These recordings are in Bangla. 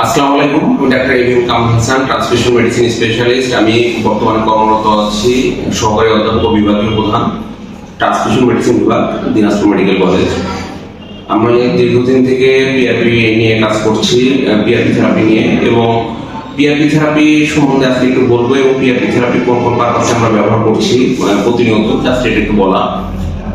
আসসালামু আলাইকুম, আমি doctor ABM Kamal Hasan, transmission medicine specialist. আমি বর্তমানে কর্মরত আছি সহকারী অধ্যাপক বিভাগীয় প্রধান, ট্রান্সমিশন মেডিসিন বিভাগ, দিনাজপুর মেডিকেল কলেজ। আমি দীর্ঘদিন থেকে পিআরপি নিয়ে কাজ করছি পিআরপি থেরাপি নিয়ে, এবং পিআরপি থেরাপি সম্বন্ধে আজকে একটু বলব, এবং পিআরপি থেরাপি কোন কোন পারপাসে আমরা ব্যবহার করছি প্রতিনিয়ত জাস্ট এটা একটু বলা।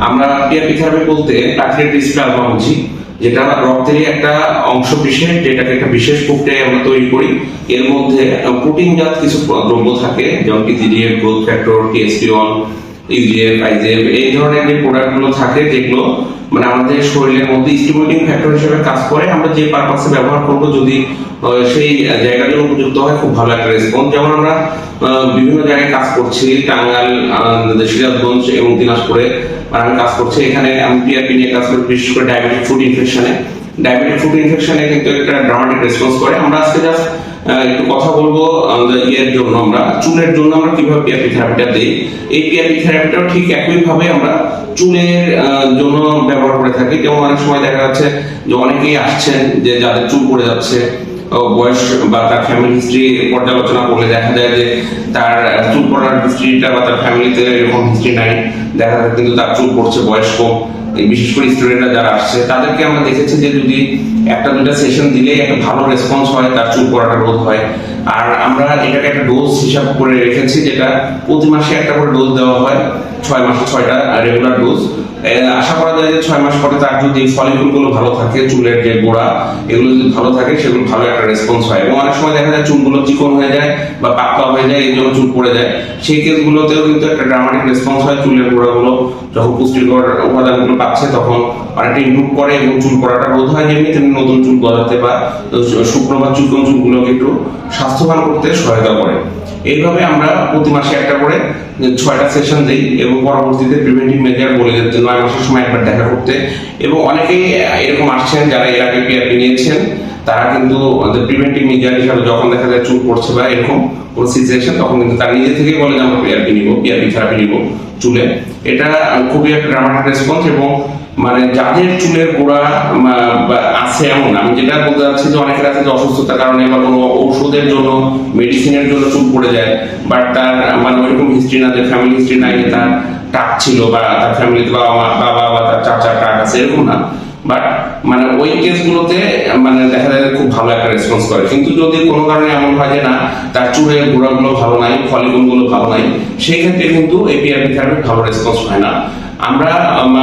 আমরা পিআরপি থেরাপি বলতে প্লাটিলেট ডিসপ্লাজমা বুঝি। যেটা রক্তেরই একটা অংশ বিশেষ যেটাকে একটা বিশেষ প্রক্রিয়ায় আমরা তৈরি করি। এর মধ্যে প্রোটিনজাত কিছু দ্রব্য থাকে, যেমন কি GDF growth factor one UGF IGF এই ধরনের যে প্রোডাক্টগুলো থাকে যেগুলো মানে আমাদের শরীরের মধ্যে স্টিমুলেটিং ফ্যাক্টর হিসেবে কাজ করে আমরা যে পারপাসে ব্যবহার করব যদি সেই জায়গাগুলো উপযুক্ত হয় খুব ভালো একটা রেসপন্স যেমন আমরা বিভিন্ন জায়গায় কাজ করছি টাঙ্গাইল আহ, সিরাজগঞ্জ এবং দিনাজপুরে আমি কাজ করছি এখানে আমি পিআরপি নিয়ে কাজ করি বিশেষ করে ডায়াবেটিক ফুড ইনফেকশনে ডায়াবেটিক ফুড ইনফেকশনে কিন্তু একটা ড্রামাটিক রেসপন্স করে। আমরা আজকে জাস্ট একটু কথা বলব ইয়ের জন্য আমরা, চুলের জন্য আমরা কীভাবে পিআরপি থেরাপিটা দিই। এই পিআরপি থেরাপিটাও ঠিক একই ভাবে আমরা চুলের জন্য ব্যবহার করে থাকি। যেমন অনেক সময় দেখা যাচ্ছে যে অনেকেই আসছেন যে যাদের চুল পড়ে যাচ্ছে বয়স বা তার ফ্যামিলি হিস্ট্রি পর্যালোচনা করলে দেখা যায় যে তার চুল পড়ার হিস্ট্রিটা বা তার ফ্যামিলিতে এরকম হিস্ট্রি নাই। দেখা যায় কিন্তু তার চুল পড়ছে বয়স কম বিশেষ করে স্টুডেন্টরা যারা আসছে, তাদেরকে আমরা দেখেছি যে যদি একটা দুটা সেশন দিলে একটা ভালো রেসপন্স হয়, তার চুল পড়াটা রোধ হয়। আর আমরা এটাকে একটা ডোজ হিসাব করে রেখেছি, যেটা প্রতি মাসে একটা করে ডোজ দেওয়া হয়, ছয় মাসে, ছয়টা রেগুলার ডোজ আশা করা যায় যে ছয় মাস পরে তার যদি ফলিকুলগুলো ভালো থাকে, চুলের যে গোড়া, এগুলো যদি ভালো থাকে, সেগুলো ভালো একটা রেসপন্স হয়। এবং অনেক সময় দেখা যায় চুলগুলো চিকন হয়ে যায় বা পাতলা হয়ে যায়, এই জন্য চুল পড়ে যায়। সেই কেসগুলোতেও কিন্তু একটা ড্রামাটিক রেসপন্স হয়, চুলের গোড়াগুলো যখন পুষ্টিকর উপাদানগুলো পাচ্ছে তখন অনেকটা ইমপ্রুভ করে এবং চুল পড়াটা রোধ হয় যেমনি তেমনি নতুন চুল গজাতে বা শুকনো বা চিকন চুলগুলোকে একটু স্বাস্থ্যবান করতে সহায়তা করে। এইভাবে আমরা প্রতি মাসে একটা করে ছয়টা সেশন দিই এবং পরবর্তীতে প্রিভেন্টিভ মেজার বলে যে নয় মাসের সময় একবার দেখা করতে। এবং অনেকেই এরকম আসছেন যারা এর আগে পিআরপি নিয়েছেন, তারা কিন্তু প্রিভেন্টিভ মেজার হিসাবে যখন দেখা যায় চুল পড়ছে বা এরকম কোন সিচুয়েশন তখন কিন্তু তার নিজে থেকেই বলে যে আমরা পিআরপি নিব পিআরপি থেরাপি নিব। চুলে। এটা খুবই একটা ড্রামাটিক রেসপন্স এবং মানে যাদের চুলের গোড়া আছে এমন, আমি যেটা বলতে চাচ্ছি যে অনেকের আছে যে অসুস্থতার কারণে বা কোনো ঔষধের জন্য মেডিসিনের জন্য চুল পড়ে যায় বাট তার মানে ওইরকম হিস্ট্রি না, যে ফ্যামিলি হিস্ট্রি নাই তার টাক ছিল বা তার ফ্যামিলিতে বাবা মা বাবা বা তার চাচা টাক আছে, এরকম না। বাট মানে ওই কেসগুলোতে মানে দেখা যায় খুব ভালো একটা রেসপন্স করে। কিন্তু যদি কোনো কারণে এমন হয় যে না তার ভালো নাই ভালো নাই সেই ক্ষেত্রে কিন্তু থেরাপি ভালো রেসপন্স হয় না। আমরা আম,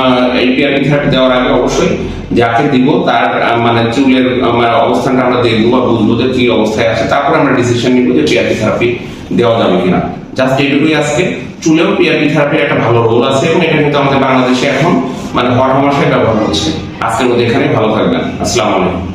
এই থেরাপি দেওয়ার আগে অবশ্যই যাকে দিব তার মানে চুলের মানে অবস্থানটা আমরা দেখব বা বুঝব যে কি অবস্থায় আছে। তারপর আমরা ডিসিশন নিব যে পিআরপি থেরাপি দেওয়া যাবে কিনা। জাস্ট এইটুকুই আজকে। চুলেও পিআরপি থেরাপির একটা ভালো রোল আছে এবং এটা কিন্তু আমাদের বাংলাদেশে এখন মানে পরামর্শের ব্যবহার হচ্ছে আজকের মধ্যে এখানে ভালো থাকবেন। আসসালামু আলাইকুম।